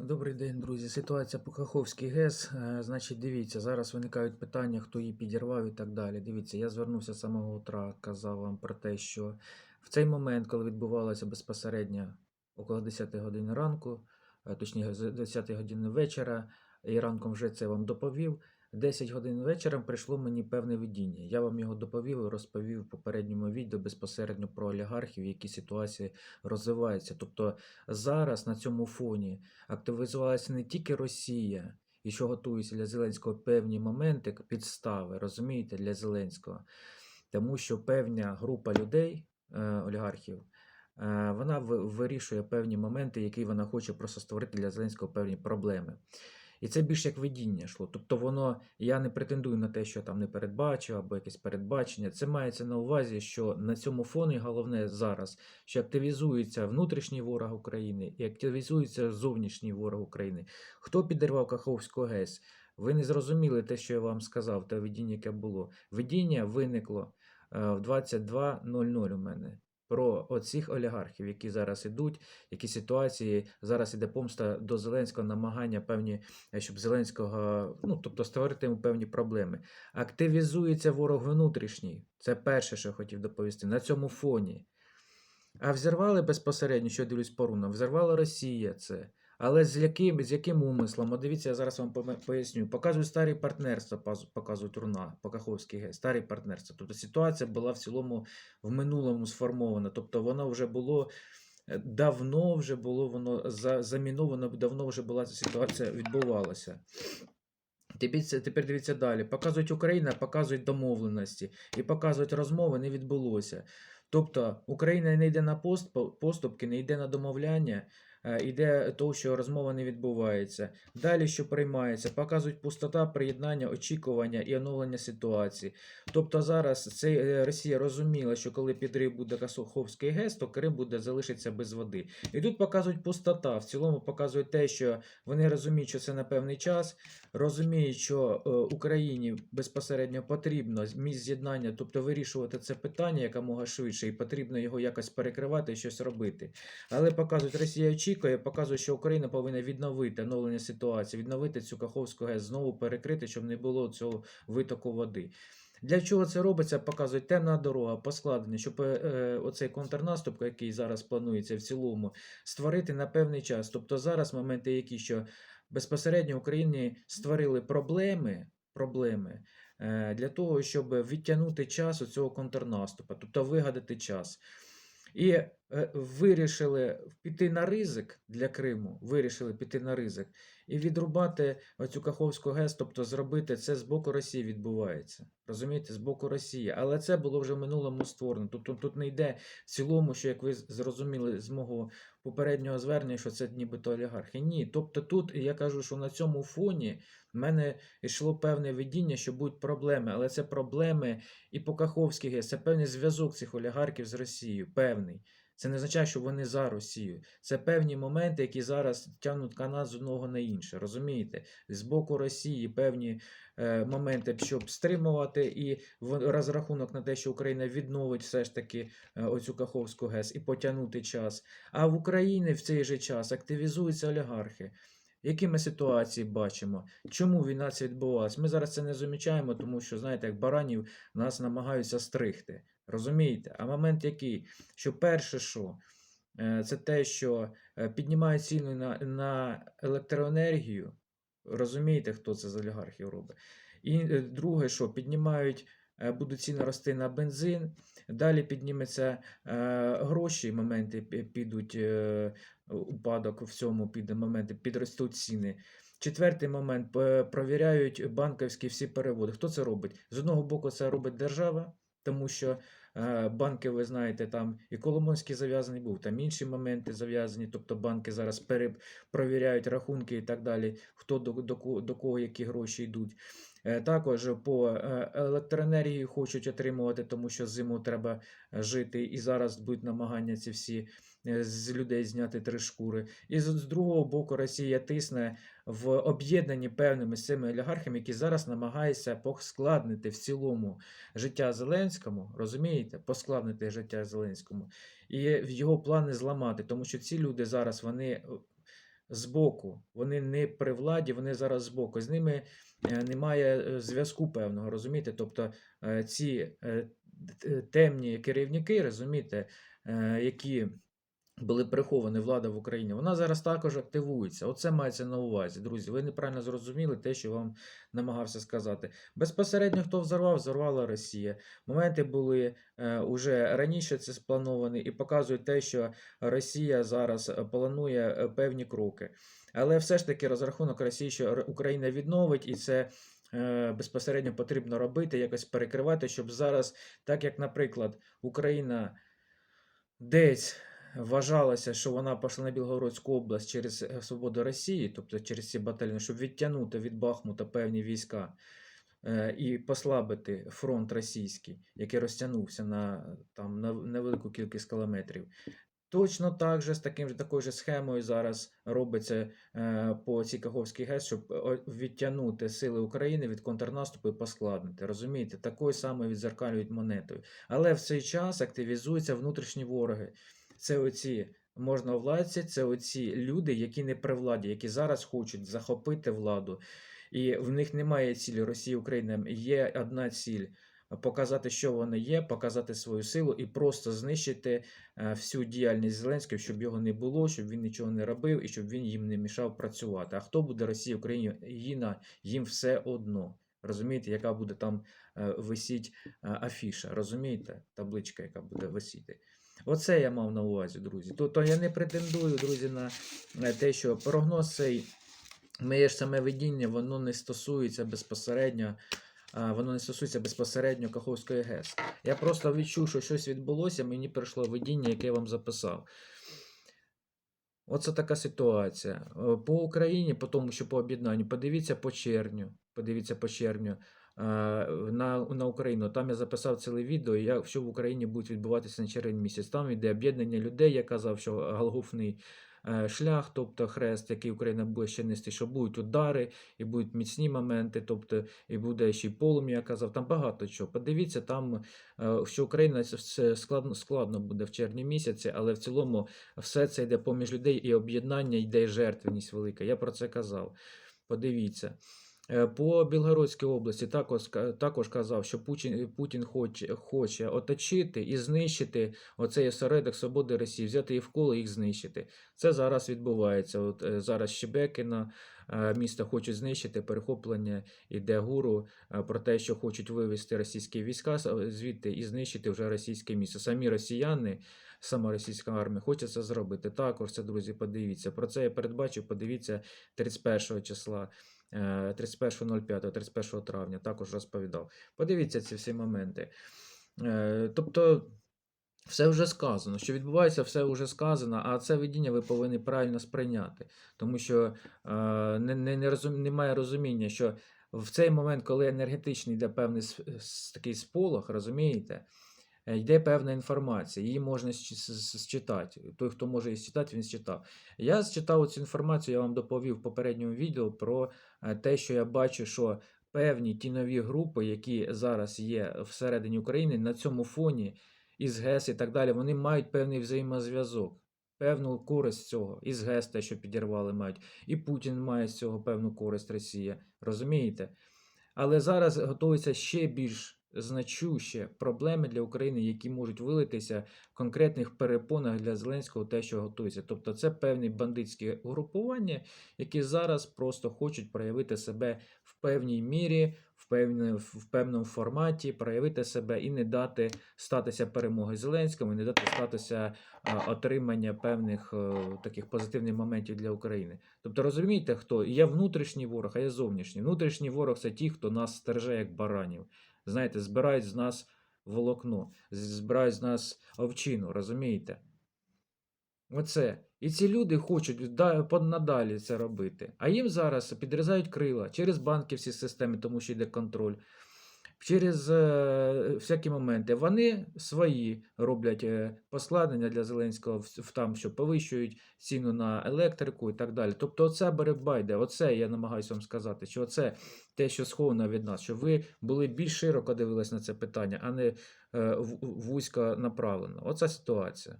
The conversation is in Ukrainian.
Добрий день, друзі. Ситуація по Каховській ГЕС. Е, Значить, дивіться, зараз виникають питання, хто її підірвав і так далі. Дивіться, я звернувся з самого утра, казав вам про те, що в цей момент, коли відбувалося безпосередньо около 10 години ранку, е, точніше, з 10 години вечора, і ранком вже це вам доповів. 10 годин вечора прийшло мені певне видіння. Я вам його доповів і розповів в попередньому відео безпосередньо про олігархів, які ситуації розвиваються. Тобто зараз на цьому фоні активізувалася не тільки Росія, і що готуються для Зеленського певні моменти, підстави, розумієте, для Зеленського. Тому що певна група людей, е, олігархів, е, вона вирішує певні моменти, які вона хоче просто створити для Зеленського певні проблеми. І це більш як видіння йшло. Тобто воно, я не претендую на те, що там не передбачив або якесь передбачення. Це мається на увазі, що на цьому фоні головне зараз, що активізується внутрішній ворог України і активізується зовнішній ворог України. Хто підірвав Каховську ГЕС? Ви не зрозуміли те, що я вам сказав, те видіння, яке було. Видіння виникло е, в 22.00 у мене. Про оцих олігархів, які зараз ідуть, які ситуації зараз іде помста до Зеленського, намагання певні, е, щоб Зеленського, ну тобто створити йому певні проблеми. Активізується ворог внутрішній. Це перше, що я хотів доповісти. На цьому фоні. А взірвали безпосередньо, що я дивлюсь по рунам, взірвала Росія це. Але з яким, з яким умислом? От дивіться, я зараз вам поясню. Показують старі партнерства, показують руна по Каховській ГЕС, старі партнерства. Тобто ситуація була в цілому в минулому сформована. Тобто воно вже було е, давно вже було воно заміновано, давно вже була ця ситуація відбувалася. Тепер дивіться далі. Показують Україна, показують домовленості і показують розмови, не відбулося. Тобто Україна не йде на пост, по- поступки, не йде на домовляння, йде того, що розмова не відбувається. Далі, що приймається, показують пустота, приєднання, очікування і оновлення ситуації. Тобто зараз це е, Росія розуміла, що коли підрив буде Касуховський ГЕС, то Крим буде залишитися без води. І тут показують пустота. В цілому показують те, що вони розуміють, що це на певний час, розуміють, що е, Україні безпосередньо потрібно місць з'єднання, тобто вирішувати це питання якомога швидше, і потрібно його якось перекривати і щось робити. Але показують, Росія очікує, показує, що Україна повинна відновити оновлення ситуації, відновити цю Каховську ГЕС, знову перекрити, щоб не було цього витоку води. Для чого це робиться? Показують темна дорога, поскладення, щоб е, е, оцей контрнаступ, який зараз планується в цілому, створити на певний час. Тобто зараз моменти, які що безпосередньо Україні створили проблеми, проблеми е, для того, щоб відтягнути час у цього контрнаступу, тобто вигадати час. І е, вирішили піти на ризик для Криму, вирішили піти на ризик і відрубати оцю Каховську ГЕС, тобто зробити це з боку Росії відбувається. Розумієте, з боку Росії. Але це було вже в минулому створено. Тобто тут не йде в цілому, що як ви зрозуміли з мого попереднього звернення, що це нібито олігархи. Ні. Тобто тут я кажу, що на цьому фоні в мене йшло певне видіння, що будуть проблеми, але це проблеми і по Каховській ГЕС, це певний зв'язок цих олігархів з Росією, певний. Це не означає, що вони за Росію. Це певні моменти, які зараз тягнуть канат з одного на інше. Розумієте? З боку Росії певні е, моменти, щоб стримувати, і в розрахунок на те, що Україна відновить все ж таки е, оцю Каховську ГЕС і потягнути час. А в Україні в цей же час активізуються олігархи. Які ми ситуації бачимо? Чому війна ця відбувалась? Ми зараз це не замічаємо, тому що, знаєте, як баранів нас намагаються стригти. Розумієте? А момент який? Що перше, що е, це те, що е, піднімають ціни на, на електроенергію. Розумієте, хто це з олігархів робить? І е, друге, що піднімають, будуть ціни рости на бензин, далі підніметься гроші, моменти підуть, упадок в цьому піде моменти, підростуть ціни. Четвертий момент провіряють банківські всі переводи. Хто це робить? З одного боку, це робить держава, тому що е, банки, ви знаєте, там і Коломонський зав'язаний був, там інші моменти зав'язані, тобто банки зараз перепровіряють рахунки і так далі, хто до, до, до кого які гроші йдуть. Е, Також по е, електроенергії хочуть отримувати, тому що зиму треба е, жити, і зараз будуть намагання ці всі з людей зняти три шкури. І з, другого боку, Росія тисне в об'єднанні певними цими олігархами, які зараз намагаються поскладнити в цілому життя Зеленському, розумієте, поскладнити життя Зеленському, і його плани зламати, тому що ці люди зараз вони збоку. Вони не при владі, вони зараз збоку. З ними е, немає е, зв'язку певного, розумієте? Тобто е, ці темні керівники, розумієте, які були приховані влада в Україні, вона зараз також активується. Оце мається на увазі, друзі. Ви неправильно зрозуміли те, що вам намагався сказати. Безпосередньо хто взорвав, взорвала Росія. Моменти були е, уже раніше це сплановані і показують те, що Росія зараз е, планує е, певні кроки. Але все ж таки розрахунок Росії, що Україна відновить, і це е, безпосередньо потрібно робити, якось перекривати, щоб зараз, так як, наприклад, Україна десь вважалося, що вона пішла на Білгородську область через е, свободу Росії, тобто через ці батальйони, щоб відтягнути від Бахмута певні війська е, і послабити фронт російський, який розтягнувся на, там, на невелику кількість кілометрів. Точно так же з таким же такою же схемою зараз робиться е, по цій Каховській ГЕС, щоб відтягнути сили України від контрнаступу і поскладнити. Розумієте, такою самою відзеркалюють монетою. Але в цей час активізуються внутрішні вороги. Це оці можновладці, це оці люди, які не при владі, які зараз хочуть захопити владу. І в них немає цілі Росії Україна. Є одна ціль показати, що вони є, показати свою силу і просто знищити е, всю діяльність Зеленського, щоб його не було, щоб він нічого не робив і щоб він їм не мішав працювати. А хто буде Росії Україні? Їна їм все одно. Розумієте, яка буде там е, висіть е, афіша, розумієте? Табличка, яка буде висіти. Оце я мав на увазі, друзі. Тобто я не претендую, друзі, на те, що прогноз цей моє ж саме видіння, воно не стосується безпосередньо. Воно не стосується безпосередньо Каховської ГЕС. Я просто відчув, що щось відбулося, мені прийшло видіння, яке я вам записав. Оце така ситуація. Е, По Україні, по тому, що по об'єднанню, подивіться по червню. Подивіться по червню на, на Україну. Там я записав ціле відео, як, що в Україні буде відбуватися на червень місяць. Там йде об'єднання людей, я казав, що Голгофний е, шлях, тобто хрест, який Україна буде ще нести, що будуть удари, і будуть міцні моменти, тобто і буде ще й полум'я, я казав, там багато чого. Подивіться, там, е, що Україна все складно, складно буде в червні місяці, але в цілому все це йде поміж людей і об'єднання, йде жертвеність велика. Я про це казав. Подивіться. Е, По Білгородській області також, також казав, що Путін, Путін хоче, хоче оточити і знищити оцей осередок свободи Росії, взяти і їх знищити. Це зараз відбувається. От е, зараз Щебекіно е, місто хочуть знищити, перехоплення іде гуру про те, що хочуть вивести російські війська звідти і знищити вже російське місто. Самі росіяни, сама російська армія хоче це зробити. Також це, друзі, подивіться. Про це я передбачив, подивіться 31 числа. Е, 31.05, 31 травня також розповідав. Подивіться ці всі моменти. Е, Тобто, все вже сказано. Що відбувається, все вже сказано, а це видіння ви повинні правильно сприйняти. Тому що е, не, не, не розум, немає розуміння, що в цей момент, коли енергетичний йде певний такий сполох, розумієте, е, йде певна інформація, її можна считати. Той, хто може її считати, він считав. Я считав цю інформацію, я вам доповів в попередньому відео про е, те, що я бачу, що певні ті нові групи, які зараз є всередині України, на цьому фоні із ГЕС і так далі, вони мають певний взаємозв'язок, певну користь з цього. Із ГЕС те, що підірвали, мають. І Путін має з цього певну користь Росія. Розумієте? Але зараз готуються ще більш значущі проблеми для України, які можуть вилитися в конкретних перепонах для Зеленського, те, що готується. Тобто це певні бандитські угрупування, які зараз просто хочуть проявити себе в певній мірі, в, певне, в певному форматі, проявити себе і не дати статися перемоги Зеленському, і не дати статися а, отримання певних е, таких позитивних моментів для України. Тобто розумієте, хто є внутрішній ворог, а є зовнішній. Внутрішній ворог це ті, хто нас стереже як баранів. Знаєте, збирають з нас волокно, збирають з нас овчину, розумієте? Оце. І ці люди хочуть да- по- надалі це робити. А їм зараз підрізають крила через банківські системи, тому що йде контроль. Через е, всякі моменти. Вони свої роблять е, поскладення для Зеленського в, там, що повищують ціну на електрику і так далі. Тобто, оце боротьба йде. Оце я намагаюся вам сказати, що це те, що сховано від нас, щоб ви були більш широко дивились на це питання, а не е, вузько направлено. Оця ситуація.